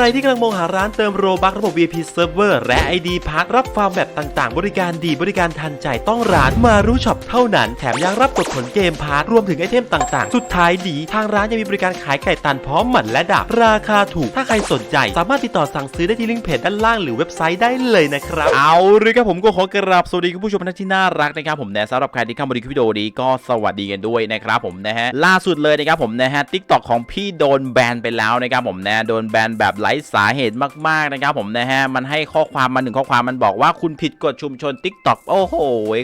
รที่กำลังมองหาร้านเติมโรบักระบบ VIP Server และ ID พักรับฟาร์มแบบต่างๆ บริการดีบริการทันใจต้องร้านมารู้ช็อปเท่านั้น แถมยังรับกดผลเกมพาร์ทรวมถึงไอเทมต่างๆ สุดท้ายดี ทางร้านยังมีบริการขายไก่ตันพร้อมหมันและดาบราคาถูก ถ้าใครสนใจ สามารถติดต่อสั่งซื้อได้ที่ลิงก์เพจด้านล่างหรือเว็บไซต์ได้เลยนะครับ เอาเลยครับผมก็ขอกราบสวัสดีคุณผู้ชมท่านที่น่ารักนะครับผมนะสำหรับใครที่เข้ามาดูคลิปวิดีโอนี้ก็สวัสดีกันด้วยนะครับผมนะฮะล่าสุดเลยนะครับผมนะฮะทิกตอกของพี่โดนแบนไปแล้วนะครับผมนะโดนแบนแบบร้สาเหตุมากๆนะครับผมนะฮะมันให้ข้อความมาหนึ่งข้อความมันบอกว่าคุณผิดกฎชุมชนทิกตอกโอ้โห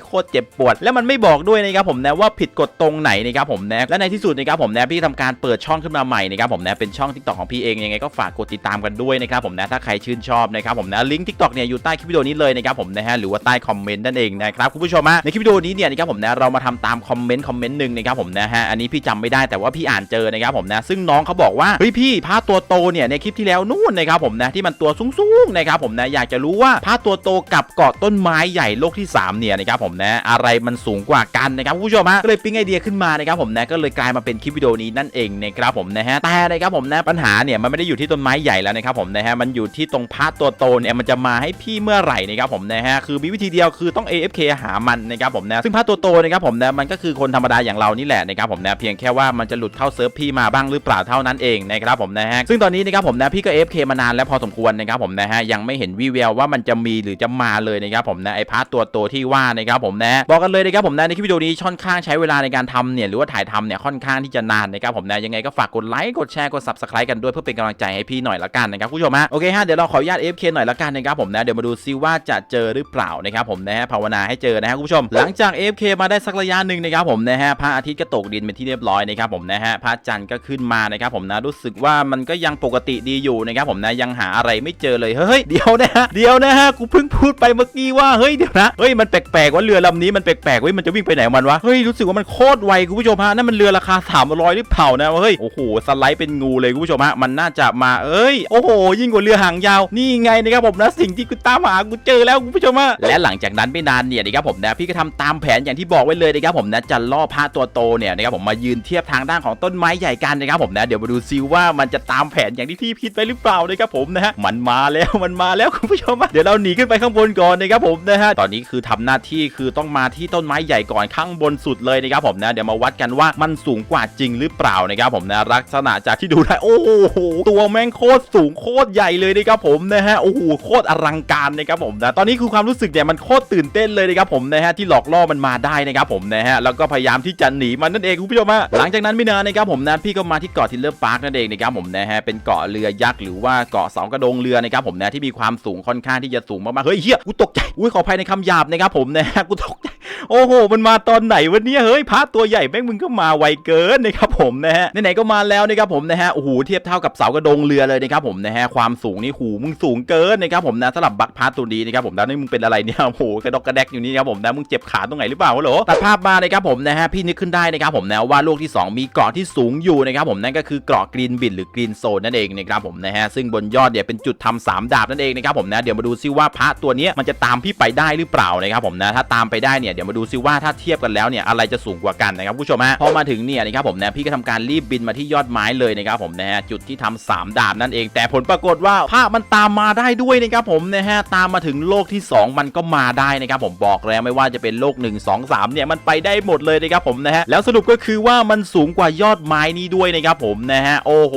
โคตรเจ็บปวด แล้วมันไม่บอกด้วยนะครับผมนะว่าผิดกฎตรงไหนนะครับผมนะและในที่สุดนะครับผมนะพี่ทำการเปิดช่องขึ้นมาใหม่นะครับผมนะเป็นช่องทิกตอกของพี่เองยังไงก็ฝากกดติดตามกันด้วยนะครับผมนะถ้าใครชื่นชอบนะครับผมนะลิงก์ทิกตอกเนี่ยอยู่ใต้คลิปวิดีโอนี้เลยนะครับผมนะฮะหรือว่าใต้คอมเมนต์นั่นเองนะครับคุณผู้ชมฮะในคลิปวิดีโอนี้เนี่ยนะครับผมนะเรามาทำตามคอมเมนต์คอมเมนต์หนึ่งนะครับผมนะฮะอันนี้พี่จำไม่ได้แต่ว่าพี่อ่านเจอนะครับผมนะซึ่งน้องเขาบอกว่าเฮ้ยพี่ผ้าตัวโตเนี่ยในคลิปที่แล้วนนนะครับผมนะที่มันตัวสูงๆนะครับผมนะอยากจะรู้ว่าผ้าตัวโตกับเกาะต้นไม้ใหญ่โลกที่สามเนี่ยนะครับผมนะอะไรมันสูงกว่ากันนะครับผู้ชมฮะก็เลยปิ๊งไอเดียขึ้นมานะครับผมนะก็เลยกลายมาเป็นคลิปวิดีโอนี้นั่นเองนะครับผมนะฮะแต่นะครับผมนะปัญหาเนี่ยมันไม่ได้อยู่ที่ต้นไม้ใหญ่แล้วนะครับผมนะฮะมันอยู่ที่ตรงผ้าตัวโตเนี่ยมันจะมาให้พี่เมื่อไหร่นะครับผมนะฮะคือมีวิธีเดียวคือต้อง AFK หามันนะครับผมนะซึ่งผ้าตัวโตนะครับผมนะมันก็คือคนธรรมดาอย่างเรานี่แหละนะครับผมนะเพียงแค่ว่ามันจะหลุดเข้าเซิร์ฟพี่มาบ้างหรือเปล่าเท่านั้นเองนะครับผมนะฮะซึ่งตอนนี้นะครับผมนะพี่ก็ AFK มานานแล้วพอสมควรนะครับผมนะฮะยังไม่เห็นวี่แววว่ามันจะมีหรือจะมาเลยนะครับผมนะไอพาร์ตตัวโตที่ว่านะครับผมนะบอกกันเลยนะครับผมนะในคลิปวิดีโอนี้ค่อนข้างใช้เวลาในการทำเนี่ยหรือว่าถ่ายทำเนี่ยค่อนข้างที่จะนานนะครับผมนะยังไงก็ฝากกดไลค์กดแชร์กด subscribe กันด้วยเพื่อเป็นกำลังใจให้พี่หน่อยละกันนะครับคุณผู้ชมฮะโอเคฮะเดี๋ยวเราขออนุญาต AFK หน่อยละกันนะครับผมนะเดี๋ยวมาดูซิว่าจะเจอหรือเปล่านะครับผมนะฮะภาวนาให้เจอนะฮะคุณผู้ชม หลังจาก AFK มาได้สักระยะหนึ่งนะครับผมนะฮะพระอาทิตย์ก็ตกดินเป็นที่เรียบร้อยนะครับผมนะฮะพระจันทร์ก็ขึ้นมานะครับผมนะรู้สึกว่ามันก็ยังปกติดีอยู่นะครับผมนะยังหาอะไรไม่เจอเลยเฮ้ยเดี๋ยวนะฮะเดี๋ยวนะฮะกูเพิ่งพูดไปเมื่อกี้ว่าเฮ้ยเดี๋ยวนะเฮ้ยมันแปลกๆว่าเรือลำนี้มันแปลกๆเฮ้ยมันจะวิ่งไปไหนของมันวะเฮ้ยรู้สึกว่ามันโคตรไวคุณผู้ชมฮะนั่นมันเรือราคา300หรือเปล่านะเฮ้ยโอ้โหสไลด์เป็นงูเลยคุณผู้ชมฮะมันน่าจะมาเอ้ยโอ้โหยิ่งกว่าเรือหางยาวนี่ไงนะครับผมนะสิ่งที่กูตามหากูเจอแล้วคุณผู้ชมฮะและหลังจากนั้นไม่นานเนี่ยนะครับผมนะพี่ก็ทำตามแผนอย่างที่บอกไว้เลยนะครับผมนะจะล่อพระตัวโตเนี่ยนะครับผมมายืนเทียบทางด้านของต้นไม้ใหญ่กันนะครับผมนะเดี๋ยวมาดูซิว่ามันจะตามแผนอย่างที่พี่คิดไปหรือเปล่านะครับผมนะฮะมันมาแล้วมันมาแล้วคุณผู้ชมเดี๋ยวเราหนีขึ้นไปข้างบนก่อนนะครับผมนะฮะตอนนี้คือทำหน้าที่คือต้องมาที่ต้นไม้ใหญ่ก่อนข้างบนสุดเลยนะครับผมนะเดี๋ยวมาวัดกันว่ามันสูงกว่าจริงหรือเปล่านะครับผมนะลักษณะจากที่ดูได้โอ้โหตัวแม่งโคตรสูงโคตรใหญ่เลยนะครับผมนะฮะโอ้โหโคตรอลังการนะครับผมนะตอนนี้คือความรู้สึกเนี่ยมันโคตรตื่นเต้นเลยนะครับผมนะฮะที่หลอกล่อมันมาได้นะครับผมนะฮะแล้วก็พยายามที่จะหนีมันนั่นเองคุณผู้ชมฮะหลังจากนั้นไม่นานนะครับผมนะพี่ก็มาที่เกาะทิลเลอร์พาร์คนั่นเองนะครับผมนะฮะเป็นเกาะเรือยักษ์หรือว่าเกาะเสากระโดงเรือนะครับผมนะที่มีความสูงค่อนข้างที่จะสูงมากๆเฮ้ยเฮียกูตกใจอุ้ยขออภัยในคำหยาบนะครับผมนะกูตกใจ โอ้โห มันมาตอนไหนวันนี้เฮ้ยพระตัวใหญ่แม่งมึงก็มาไวเกินนะครับผมนะฮะไหนๆก็มาแล้วนะครับผมนะฮะโอ้โหเทียบเท่ากับเสากระดงเรือเลยนะครับผมนะฮะความสูงนี่หูมึงสูงเกินนะครับผมนะสำหรับบัคพาร์ตัวนี้นะครับผมนะนี่มึงเป็นอะไรเนี่ยโอ้โหกระดกกระแดกอยู่นี่ครับผมนะมึงเจ็บขาตรงไหนหรือเปล่าวะโหลตัดภาพมานะครับผมนะฮะพี่นึกขึ้นได้นะครับผมนะว่าโลกที่ 2 มีเกาะที่สูงอยู่นะครับผมนั่นก็คือเกาะกรีนบิดหรือกรีนโซนนั่นเองนะครับผมนะฮะซึ่งบนยอดเนี่ยเป็นจุดทำสามดาบนั่นเองนะครับผมนะเดี๋ยวมาดูซิว่าพระตัวเนี้มันจะตามพี่ไปได้หรือเปล่านะครับผมนะถ้าตามไปได้เนี่ยเดี๋ยวมาดูซิว่าถ้าเทียบกันแล้วเนี่ยอะไรจะสูงกว่ากันนะครับผู้ชมฮะพอมาถึงเนี่ยนะครับผมนะพี่ก็ทำการรีบบินมาที่ยอดไม้เลยนะครับผมนะฮะจุดที่ทำสามดาบนั่นเอง แต่ผลปรากฏว่าภาพมันตามมาได้ด้วยนะครับผมนะฮะตามมาถึงโลกที่ 2 มันก็มาได้นะครับผมบอกแล้วไม่ว่าจะเป็นโลก 1 2 3เนี่ยมันไปได้หมดเลยนะครับผมนะฮะแล้วสรุปก็คือว่ามันสูงกว่ายอดไม้นี้ด้วยนะครับผมนะฮะโอ้โห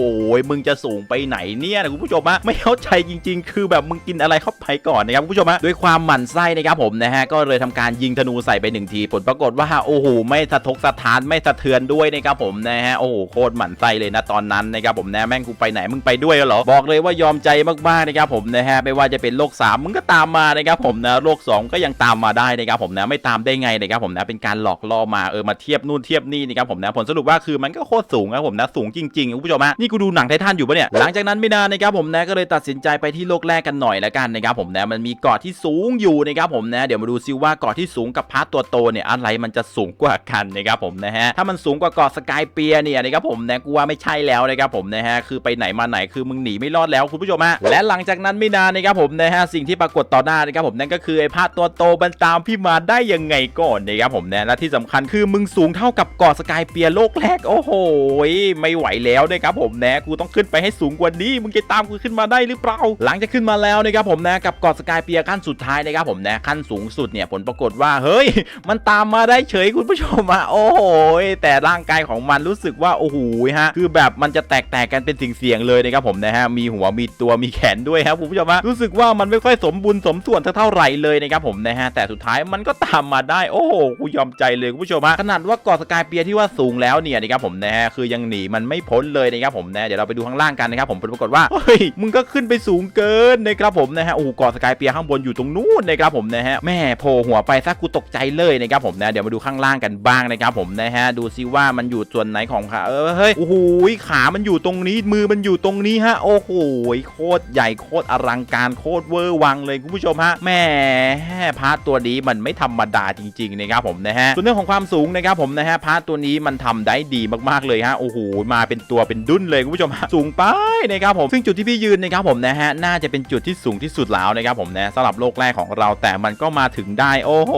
มึงจะสูงไปไหนเนี่ยนะคุณผู้ชมฮะไม่เข้าใจจริง ๆ คือแบบมึงกินอะไรเข้าไปก่อนนะครับคุณผู้ชมฮะด้วยความหมั่นไส้นะครับผมนะฮะก็เลยทำการยิงธนูใส่ไปหนึ่งทีผลปรากฏว่าโอ้โหไม่สะทกสะท้านไม่สะเทือนด้วยนะครับผมนะฮะโอ้โหโคตรหมั่นไส้เลยนะตอนนั้นนะครับผมนะแม่งกูไปไหนมึงไปด้วยเหรอบอกเลยว่ายอมใจมากๆนะครับผมนะฮะไม่ว่าจะเป็นโลก3มึงก็ตามมานะครับผมนะโลก2ก็ยังตามมาได้นะครับผมนะไม่ตามได้ไงนะครับผมนะเป็นการหลอกล่อมาเออมาเทียบนู่นเทียบนี่นะครับผมนะผลสรุปว่าคือมันก็โคตรสูงครับผมนะสูงจริงๆคุณผู้ชมฮะนี่กูดูหนังไททันอยู่ปะเนี่ยหลังจากนั้นไม่นานนะครับผมนะก็เลยตัดสินใจไปที่โลกแรกกันหน่อยละกันนะครับผมนะมันมีเกาะที่สูงอยู่นะครับผมนะเดี๋ยวมาดูซิว่าเกาะที่สูงกับพาร์ทตัวโตเนี่ยอะไรมันจะสูงกว่ากันนะครับผมนะฮะถ้ามันสูงกว่าเกาะสกายเปียเนี่ยนะครับผมนะกูว่าไม่ใช่แล้วนะครับผมนะฮะคือไปไหนมาไหนคือมึงหนีไม่รอดแล้วคุณผู้ชมฮะและหลังจากนั้นไม่นานนะครับผมนะฮะสิ่งที่ปรากฏต่อหน้านะครับผมนั่นก็คือไอ้พาดตัวโตมันตามพี่มาได้ยังไงก่อนนะครับผมนะและที่สำคัญคือมึงสูงเท่ากับเกาะสกายเปียโลกแรกโอ้โหไม่ไหวแล้วนะครับผมนะกูต้องขึ้นไปให้สูงกว่านี้มึงจะตามกูขึ้นมาได้หรือเปล่าหลังจากขึ้นมาแล้วนะครับผมนะกับเกาะสกายเปียขั้นสุดท้ายนะครับผมนะขั้นสูงสุดเนี่ยผลปรากฏว่าเฮ้ยมันตามมาได้เฉยคุณผู้ชมอะโอ้โหแต่ร่างกายของมันรู้สึกว่าโอ้โหฮะคือแบบมันจะแตกแตกกันเป็นสิ่งเสียงเลยนะครับผมนะฮะมีหัวมีตัวมีแขนด้วยครับคุณผู้ชมฮะรู้สึกว่ามันไม่ค่อยสมบูรณ์สมส่วนเท่าไหร่เลยนะครับผมนะฮะแต่สุดท้ายมันก็ตามมาได้โอ้โหกูยอมใจเลยคุณผู้ชมฮะขนาดว่าเกาะสกายเปียที่ว่าสูงแล้วเนี่ยนะครับผมนะฮะคือยังหนีมันไม่พ้นเลยนะครับผมนะเดี๋ยวเราไปดูข้างล่างกันนะครับผมผลปรากฏว่าเฮ้ยมึงก็ขึ้นไปสูงเกินนะครับผมนะฮะโอ้เกาะสกายเปียข้างบนอยู่ตรงนู้นนะครับผมนะฮะแม่โผล่หัวไปซะกูตกใจเลยนะครับผมนะเดี๋ยวมาดูข้างล่างกันบ้างนะครับผมนะฮะดูซิว่ามันอยู่ส่วนไหนของขาเออเฮ้ยโอ้โหขามันอยู่ตรงนี้มือมันอยู่ตรงนี้ฮะโอ้โหโคตรใหญ่โคตรอลังการโคตรเวอร์วังเลยคุณผู้ชมฮะแม่พาร์ทตัวนี้มันไม่ธรรมดาจริงๆนะครับผมนะฮะส่วนเรื่องของความสูงนะครับผมนะฮะพาร์ทตัวนี้มันทำได้ดีมากๆเลยฮะโอ้โหมาเป็นตัวเป็นดุ้นเลยคุณผู้ชมฮะสูงไปนะครับผมซึ่งจุดที่พี่ยืนนะครับผมนะฮะน่าจะเป็นจุดที่สูงที่สุดแล้วนะครับผมนะสำหรับโลกแรกของเราแต่มันก็มาถึงได้โอ้โห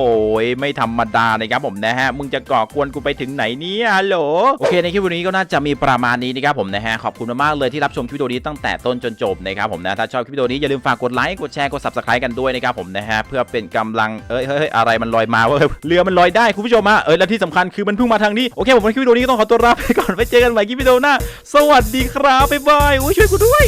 ไม่ธรรมดานะครับผมนะฮะมึงจะก่อกวนกูไปถึงไหนเนี่ยฮัลโหลโอเคในคลิปวันนี้ก็น่าจะมีประมาณนี้นะครับผมนะฮะขอบคุณมากๆเลยที่รับชมคลิปวิดีโอนี้ตั้งแต่ต้นจนจบนะครับผมนะถ้าชอบคลิปวิดีโอนี้อย่าลืมฝากกดไลค์กดแชร์กด subscribe กันด้วยนะครับผมนะฮะเพื่อเป็นกำลังเอ้ยเฮ้ยเฮ้ยอะไรมันลอยมาเว้ยเรือมันลอยได้คุณผู้ชมฮะเอ้ยและที่สำคัญคือมันเพิ่งมาทางนี้โอเคผมในคลิปวิดีโอนี้ก็ต้องขอตัวลาไปก่อนไว้เจอกันใหม่คลิปวิดีโอหน้าสวัสดีครับบ๊ายบายอุ้ยช่วยกูด้วย